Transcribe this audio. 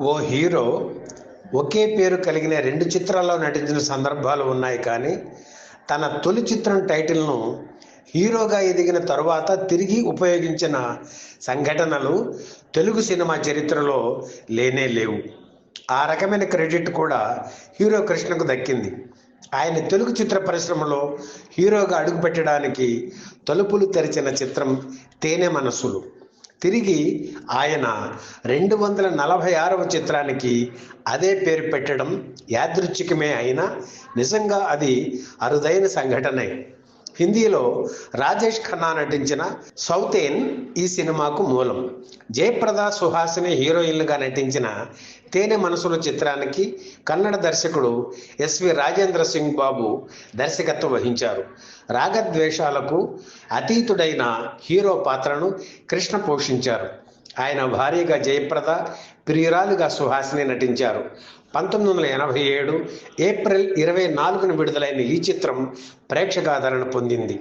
ఓ hero ఒకే పేరు కలిగిన రెండు చిత్రాల్లో నటించిన సందర్భాలు ఉన్నాయి కానీ తన తొలి చిత్రం టైటిల్ను హీరోగా ఎదిగిన తరువాత తిరిగి ఉపయోగించిన సంఘటనలు తెలుగు సినిమా చరిత్రలో లేనే లేవు. ఆ రకమైన క్రెడిట్ కూడా హీరో కృష్ణకు దక్కింది. ఆయన తెలుగు చిత్ర పరిశ్రమలో హీరోగా అడుగుపెట్టడానికి తలుపులు తెరిచిన చిత్రం తేనె మనసులు. తిరిగి ఆయన రెండు వందల నలభై ఆరవ చిత్రానికి అదే పేరు పెట్టడం యాదృచ్ఛికమే అయినా నిజంగా అది అరుదైన సంఘటనే. హిందీలో రాజేష్ ఖన్నా నటించిన సౌతేన్ ఈ సినిమాకు మూలం. జయప్రద సుహాసిని హీరోయిన్లుగా నటించిన తేనె మనసుల చిత్రానికి కన్నడ దర్శకుడు ఎస్వి రాజేంద్ర సింగ్ బాబు దర్శకత్వం వహించారు. రాగద్వేషాలకు అతీతుడైన హీరో పాత్రను కృష్ణ పోషించారు. ఆయన భార్యగా జయప్రద ప్రియురాలుగా సుహాసిని నటించారు. పంతొమ్మిది వందల ఎనభై ఏడు ఏప్రిల్ ఇరవై నాలుగున విడుదలైన ఈ చిత్రం ప్రేక్షకాదరణ పొందింది.